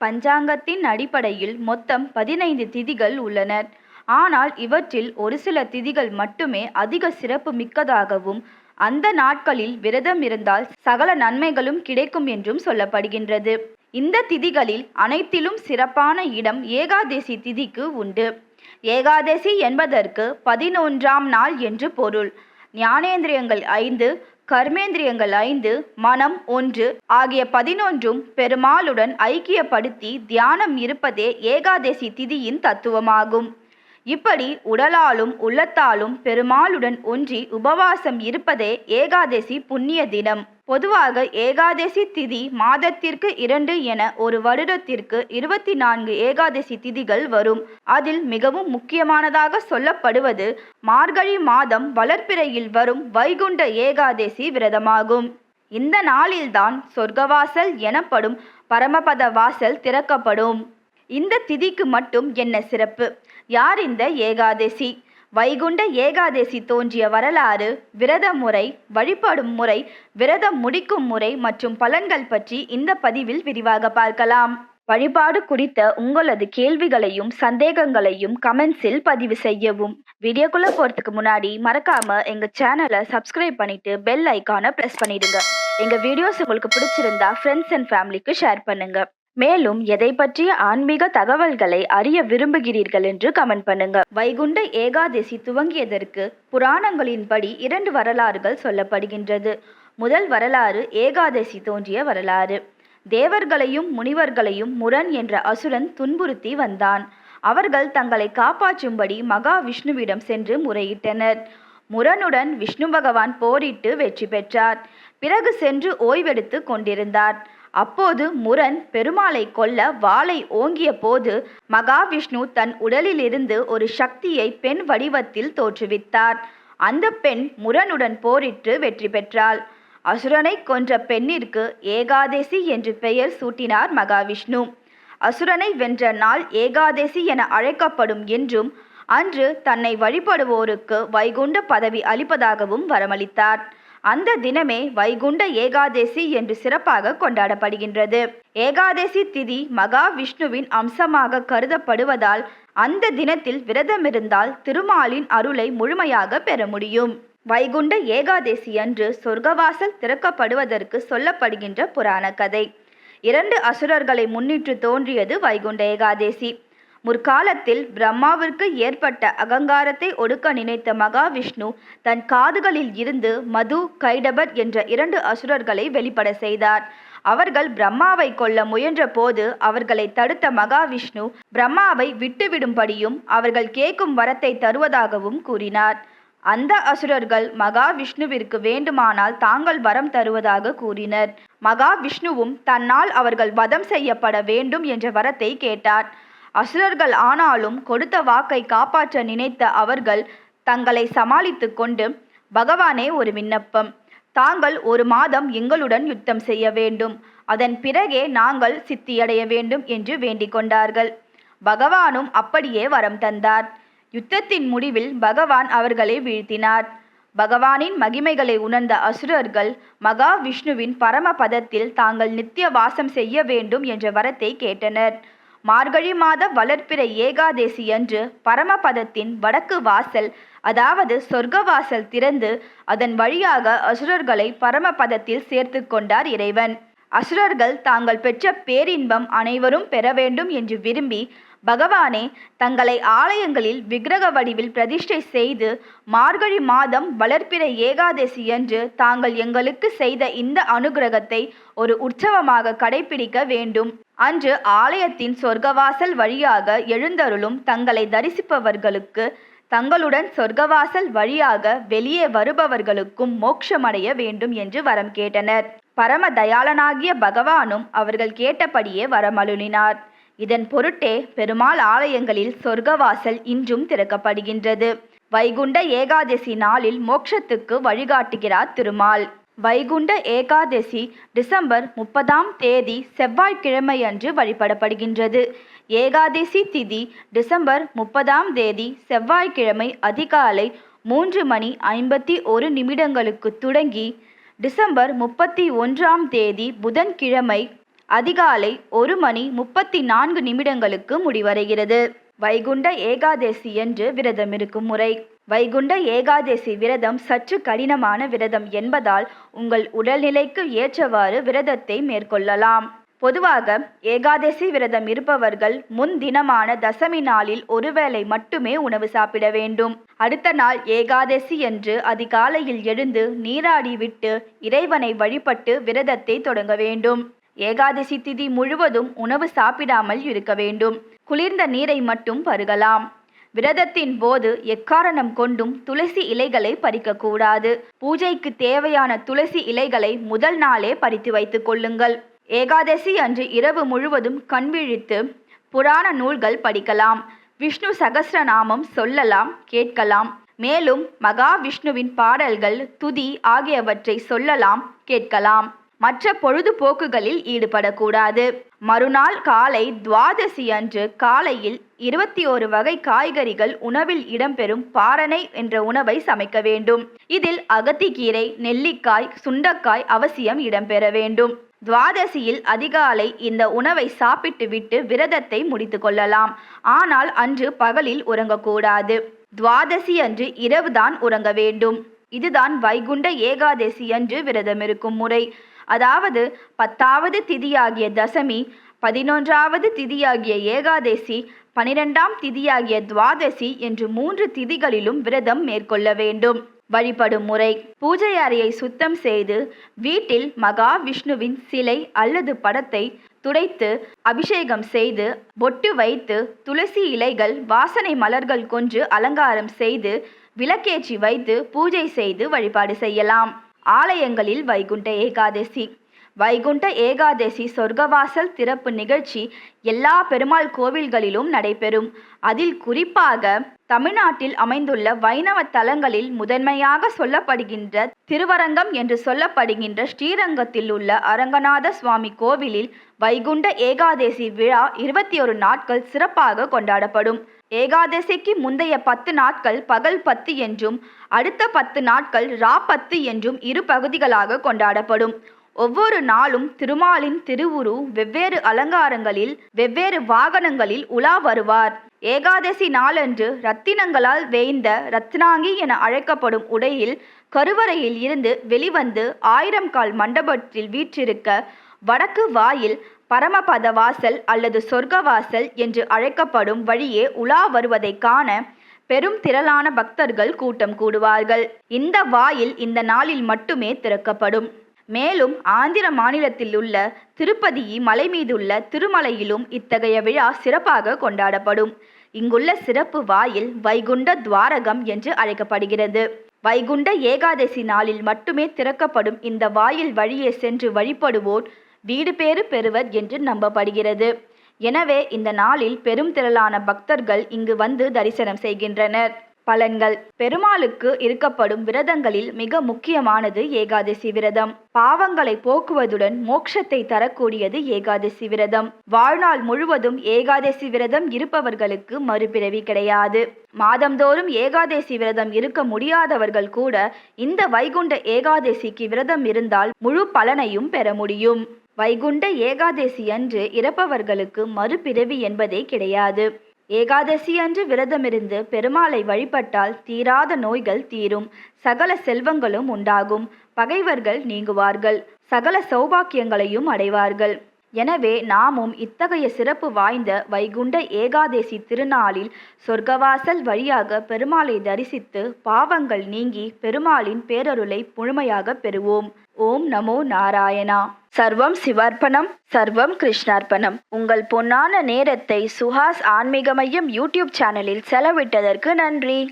பஞ்சாங்கத்தின் அடிப்படையில் மொத்தம் பதினைந்து திதிகள் உள்ளன. ஆனால் இவற்றில் ஒரு சில திதிகள் மட்டுமே அதிக சிறப்பு மிக்கதாகவும் அந்த நாட்களில் விரதம் இருந்தால் சகல நன்மைகளும் கிடைக்கும் என்றும் சொல்லப்படுகின்றது. இந்த திதிகளில் அனைத்திலும் சிறப்பான இடம் ஏகாதசி திதிக்கு உண்டு. ஏகாதசி என்பதற்கு பதினொன்றாம் நாள் என்று பொருள். ஞானேந்திரியங்கள் ஐந்து, கர்மேந்திரியங்கள் ஐந்து, மனம் ஒன்று ஆகிய பதினொன்றும் பெருமாளுடன் ஐக்கியப்படுத்தி தியானம் இருப்பதே ஏகாதசி திதியின் தத்துவமாகும். இப்படி உடலாலும் உள்ளத்தாலும் பெருமாளுடன் ஒன்றி உபவாசம் இருப்பதே ஏகாதசி புண்ணிய தினம். பொதுவாக ஏகாதசி திதி மாதத்திற்கு இரண்டு என ஒரு வருடத்திற்கு இருபத்தி நான்கு ஏகாதசி திதிகள் வரும். அதில் மிகவும் முக்கியமானதாக சொல்லப்படுவது மார்கழி மாதம் வளர்ப்பிறையில் வரும் வைகுண்ட ஏகாதசி விரதமாகும். இந்த நாளில்தான் சொர்க்கவாசல் எனப்படும் பரமபத வாசல் திறக்கப்படும். இந்த திதிக்கு மட்டும் என்ன சிறப்பு? யார் இந்த ஏகாதசி? வைகுண்ட ஏகாதசி தோன்றிய வரலாறு, விரத முறை, வழிபடும் முறை, விரதம் முடிக்கும் முறை மற்றும் பலன்கள் பற்றி இந்த பதிவில் விரிவாக பார்க்கலாம். வழிபாடு குறித்த உங்களது கேள்விகளையும் சந்தேகங்களையும் கமெண்ட்ஸில் பதிவு செய்யவும். வீடியோக்குள்ள போறதுக்கு முன்னாடி மறக்காம எங்க சேனலை சப்ஸ்கிரைப் பண்ணிட்டு பெல் ஐக்கானை ப்ரெஸ் பண்ணிடுங்க. எங்க வீடியோஸ் உங்களுக்கு பிடிச்சிருந்தா ஃப்ரெண்ட்ஸ் அண்ட் ஃபேமிலிக்கு ஷேர் பண்ணுங்க. மேலும் எதை பற்றிய ஆன்மீக தகவல்களை அறிய விரும்புகிறீர்கள் என்று கமெண்ட் பண்ணுங்க. வைகுண்ட ஏகாதசி துவங்கியதற்கு புராணங்களின்படி இரண்டு வரலாறுகள் சொல்லப்படுகின்றது. முதல் வரலாறு ஏகாதசி தோன்றிய வரலாறு. தேவர்களையும் முனிவர்களையும் முரன் என்ற அசுரன் துன்புறுத்தி வந்தான். அவர்கள் தங்களை காப்பாற்றும்படி மகாவிஷ்ணுவிடம் சென்று முறையிட்டனர். முரனுடன் விஷ்ணு பகவான் போரிட்டு வெற்றி பெற்றார். பிறகு சென்று ஓய்வெடுத்து கொண்டிருந்தார். அப்போது முரன் பெருமாளை கொல்ல வாளை ஓங்கிய போது மகாவிஷ்ணு தன் உடலிலிருந்து ஒரு சக்தியை பெண் வடிவத்தில் தோற்றுவித்தார். அந்த பெண் முரனுடன் போரிட்டு வெற்றி பெற்றாள். அசுரனை கொன்ற பெண்ணிற்கு ஏகாதசி என்று பெயர் சூட்டினார் மகாவிஷ்ணு. அசுரனை வென்ற நாள் ஏகாதசி என அழைக்கப்படும் என்றும் அன்று தன்னை வழிபடுவோருக்கு வைகுண்ட பதவி அளிப்பதாகவும் வரமளித்தார். அந்த தினமே வைகுண்ட ஏகாதசி என்று சிறப்பாக கொண்டாடப்படுகின்றது. ஏகாதசி திதி மகாவிஷ்ணுவின் அம்சமாக கருதப்படுவதால் அந்த தினத்தில் விரதமிருந்தால் திருமாலின் அருளை முழுமையாக பெற முடியும். வைகுண்ட ஏகாதசியன்று சொர்க்கவாசல் திறக்கப்படுவதற்கு சொல்லப்படுகின்ற புராண கதை. இரண்டு அசுரர்களை முன்னிட்டு தோன்றியது வைகுண்ட ஏகாதசி. முற்காலத்தில் பிரம்மாவிற்கு ஏற்பட்ட அகங்காரத்தை ஒடுக்க நினைத்த மகாவிஷ்ணு தன் காதுகளில் இருந்து மது, கைடபர் என்ற இரண்டு அசுரர்களை வெளிப்பட செய்தார். அவர்கள் பிரம்மாவை கொல்ல முயன்ற போது அவர்களை தடுத்த மகாவிஷ்ணு பிரம்மாவை விட்டுவிடும்படியும் அவர்கள் கேட்கும் வரத்தை தருவதாகவும் கூறினார். அந்த அசுரர்கள் மகாவிஷ்ணுவிற்கு வேண்டுமானால் தாங்கள் வரம் தருவதாக கூறினர். மகாவிஷ்ணுவும் தன்னால் அவர்கள் வதம் செய்யப்பட வேண்டும் என்ற வரத்தை கேட்டார். அசுரர்கள் ஆனாலும் கொடுத்த வாக்கை காப்பாற்ற நினைத்த அவர்கள் தங்களை சமாளித்து கொண்டு பகவானே ஒரு விண்ணப்பம். தாங்கள் ஒரு மாதம் எங்களுடன் யுத்தம் செய்ய வேண்டும். அதன் பிறகே நாங்கள் சித்தியடைய வேண்டும் என்று வேண்டிக் கொண்டார்கள். பகவானும் அப்படியே வரம் தந்தார். யுத்தத்தின் முடிவில் பகவான் அவர்களை வீழ்த்தினார். பகவானின் மகிமைகளை உணர்ந்த அசுரர்கள் மகாவிஷ்ணுவின் பரம பதத்தில் தாங்கள் நித்திய வாசம் செய்ய வேண்டும் என்ற வரத்தை கேட்டனர். மார்கழி மாத வளர்பிறை ஏகாதசியன்று பரமபதத்தின் வடக்கு வாசல் அதாவது சொர்க்க வாசல் திறந்து அதன் வழியாக அசுரர்களை பரமபதத்தில் சேர்த்து கொண்டார் இறைவன். அசுரர்கள் தாங்கள் பெற்ற பேரின்பம் அனைவரும் பெற வேண்டும் என்று விரும்பி பகவானே தங்களை ஆலயங்களில் விக்கிரக வடிவில் பிரதிஷ்டை செய்து மார்கழி மாதம் வளர்பிற ஏகாதசி என்று தாங்கள் எங்களுக்கு செய்த இந்த அனுக்கிரகத்தை ஒரு உற்சவமாக கடைபிடிக்க வேண்டும். அன்று ஆலயத்தின் சொர்க்கவாசல் வழியாக எழுந்தருளும் தங்களை தரிசிப்பவர்களுக்கு தங்களுடன் சொர்க்கவாசல் வழியாக வெளியே வருபவர்களுக்கும் மோட்சமடைய வேண்டும் என்று வரம் கேட்டனர். பரம தயாளனாகிய பகவானும் அவர்கள் கேட்டபடியே வரமருளினார். இதன் பொருட்டே பெருமாள் ஆலயங்களில் சொர்க்கவாசல் இன்றும் திறக்கப்படுகின்றது. வைகுண்ட ஏகாதசி நாளில் மோட்சத்துக்கு வழிகாட்டுகிறார் திருமால். வைகுண்ட ஏகாதசி டிசம்பர் முப்பதாம் தேதி செவ்வாய்க்கிழமையன்று வழிபடப்படுகின்றது. ஏகாதசி திதி டிசம்பர் முப்பதாம் தேதி செவ்வாய்க்கிழமை அதிகாலை மூன்று மணி ஐம்பத்தி ஒரு நிமிடங்களுக்கு தொடங்கி டிசம்பர் முப்பத்தி ஒன்றாம் தேதி புதன்கிழமை அதிகாலை ஒரு மணி முப்பத்தி நான்கு நிமிடங்களுக்கு முடிவடைகிறது வைகுண்ட ஏகாதசி என்று விரதம் இருக்கும் முறை வைகுண்ட ஏகாதேசி விரதம் சற்று கடினமான விரதம் என்பதால் உங்கள் உடல்நிலைக்கு ஏற்றவாறு விரதத்தை மேற்கொள்ளலாம். பொதுவாக ஏகாதசி விரதம் இருப்பவர்கள் முன்தினமான தசமி நாளில் ஒருவேளை மட்டுமே உணவு சாப்பிட வேண்டும். அடுத்த நாள் ஏகாதசி என்று அதிகாலையில் எழுந்து நீராடி விட்டு இறைவனை வழிபட்டு விரதத்தை தொடங்க வேண்டும். ஏகாதசி திதி முழுவதும் உணவு சாப்பிடாமல் இருக்க வேண்டும். குளிர்ந்த நீரை மட்டும் பருகலாம். விரதத்தின் போது எக்காரணம் கொண்டும் துளசி இலைகளை பறிக்கக்கூடாது. பூஜைக்கு தேவையான துளசி இலைகளை முதல் நாளே பறித்து வைத்துக் கொள்ளுங்கள். ஏகாதசி அன்று இரவு முழுவதும் கண்விழித்து புராண நூல்கள் படிக்கலாம். விஷ்ணு சகசிரநாமம் சொல்லலாம் கேட்கலாம். மேலும் மகாவிஷ்ணுவின் பாடல்கள் துதி ஆகியவற்றை சொல்லலாம் கேட்கலாம். மற்ற பொழுதுபோக்குகளில் ஈடுபடக்கூடாது. மறுநாள் காலை துவாதசி அன்று காலையில் இருபத்தி ஒரு வகை காய்கறிகள் உணவில் இடம்பெறும் பாரணை என்ற உணவை சமைக்க வேண்டும். இதில் அகத்திக்கீரை நெல்லிக்காய் சுண்டக்காய் அவசியம் இடம்பெற வேண்டும். துவாதசியில் அதிகாலை இந்த உணவை சாப்பிட்டு விட்டு விரதத்தை முடித்து கொள்ளலாம். ஆனால் அன்று பகலில் உறங்கக்கூடாது. துவாதசி அன்று இரவுதான் உறங்க வேண்டும். இதுதான் வைகுண்ட ஏகாதசி அன்று விரதம் இருக்கும் முறை. அதாவது பத்தாவது திதியாகிய தசமி பதினொன்றாவது திதியாகிய ஏகாதசி பனிரெண்டாம் திதியாகிய துவாதசி என்று மூன்று திதிகளிலும் விரதம் மேற்கொள்ள வேண்டும். வழிபடும் முறை. பூஜை அறையை சுத்தம் செய்து வீட்டில் மகாவிஷ்ணுவின் சிலை அல்லது படத்தை துடைத்து அபிஷேகம் செய்து பொட்டு வைத்து துளசி இலைகள் வாசனை மலர்கள் கொன்று அலங்காரம் செய்து விளக்கேற்றி வைத்து பூஜை செய்து வழிபாடு செய்யலாம். ஆலயங்களில் வைகுண்ட ஏகாதசி. வைகுண்ட ஏகாதசி சொர்க்கவாசல் திறப்பு நிகழ்ச்சி எல்லா பெருமாள் கோவில்களிலும் நடைபெறும். அதில் குறிப்பாக தமிழ்நாட்டில் அமைந்துள்ள வைணவ தலங்களில் முதன்மையாக சொல்லப்படுகின்ற திருவரங்கம் என்று சொல்லப்படுகின்ற ஸ்ரீரங்கத்தில் உள்ள அரங்கநாத சுவாமி கோவிலில் வைகுண்ட ஏகாதசி விழா இருபத்தி ஒரு நாட்கள் சிறப்பாக கொண்டாடப்படும். ஏகாதசிக்கு முந்தைய பத்து நாட்கள் பகல் பத்து என்றும் அடுத்த பத்து நாட்கள் ரா பத்து என்றும் இரு பகுதிகளாக கொண்டாடப்படும். ஒவ்வொரு நாளும் திருமாலின் திருவுரு வெவ்வேறு அலங்காரங்களில் வெவ்வேறு வாகனங்களில் உலா வருவார். ஏகாதசி நாளன்று ரத்தினங்களால் வேய்ந்த ரத்னாங்கி என அழைக்கப்படும் உடையில் கருவறையில் இருந்து வெளிவந்து ஆயிரம் கால் மண்டபத்தில் வீற்றிருக்க வடக்கு வாயில் பரமபத வாசல் அல்லது சொர்க்கவாசல் என்று அழைக்கப்படும் வழியே உலா வருவதை காண பெரும் திரளான பக்தர்கள் கூட்டம் கூடுவார்கள். இந்த வாயில் இந்த நாளில் மட்டுமே திறக்கப்படும். மேலும் ஆந்திர மாநிலத்தில் உள்ள திருப்பதி மலை மீதுள்ள திருமலையிலும் இத்தகைய விழா சிறப்பாக கொண்டாடப்படும். இங்குள்ள சிறப்பு வாயில் வைகுண்ட துவாரகம் என்று அழைக்கப்படுகிறது. வைகுண்ட ஏகாதசி நாளில் மட்டுமே திறக்கப்படும் இந்த வாயில் வழியே சென்று வழிபடுவோர் வீடு பேறு பெறுவர் என்று நம்பப்படுகிறது. எனவே இந்த நாளில் பெரும் திரளான பக்தர்கள் இங்கு வந்து தரிசனம் செய்கின்றனர். பலன்கள். பெருமாளுக்கு இருக்கப்படும் விரதங்களில் மிக முக்கியமானது ஏகாதசி விரதம். பாவங்களை போக்குவதுடன் மோட்சத்தை தரக்கூடியது ஏகாதசி விரதம். வாழ்நாள் முழுவதும் ஏகாதசி விரதம் இருப்பவர்களுக்கு மறுபிறவி கிடையாது. மாதந்தோறும் ஏகாதசி விரதம் இருக்க முடியாதவர்கள் கூட இந்த வைகுண்ட ஏகாதசிக்கு விரதம் இருந்தால் முழு பலனையும் பெற முடியும். வைகுண்ட ஏகாதசி அன்று இறப்பவர்களுக்கு மறுபிறவி என்பதே கிடையாது. ஏகாதசி அன்று விரதமிருந்து பெருமாளை வழிபட்டால் தீராத நோய்கள் தீரும். சகல செல்வங்களும் உண்டாகும். பகைவர்கள் நீங்குவார்கள். சகல சௌபாக்கியங்களையும் அடைவார்கள். எனவே நாமும் இத்தகைய சிறப்பு வாய்ந்த வைகுண்ட ஏகாதசி திருநாளில் சொர்க்கவாசல் வழியாக பெருமாளை தரிசித்து பாவங்கள் நீங்கி பெருமாளின் பேரருளை முழுமையாக பெறுவோம். ஓம் நமோ நாராயணா. சர்வம் சிவார்ப்பணம் சர்வம் கிருஷ்ணார்ப்பணம். உங்கள் பொன்னான நேரத்தை சுஹாஸ் ஆன்மீக மையம் யூடியூப் சேனலில் செலவிட்டதற்கு நன்றி.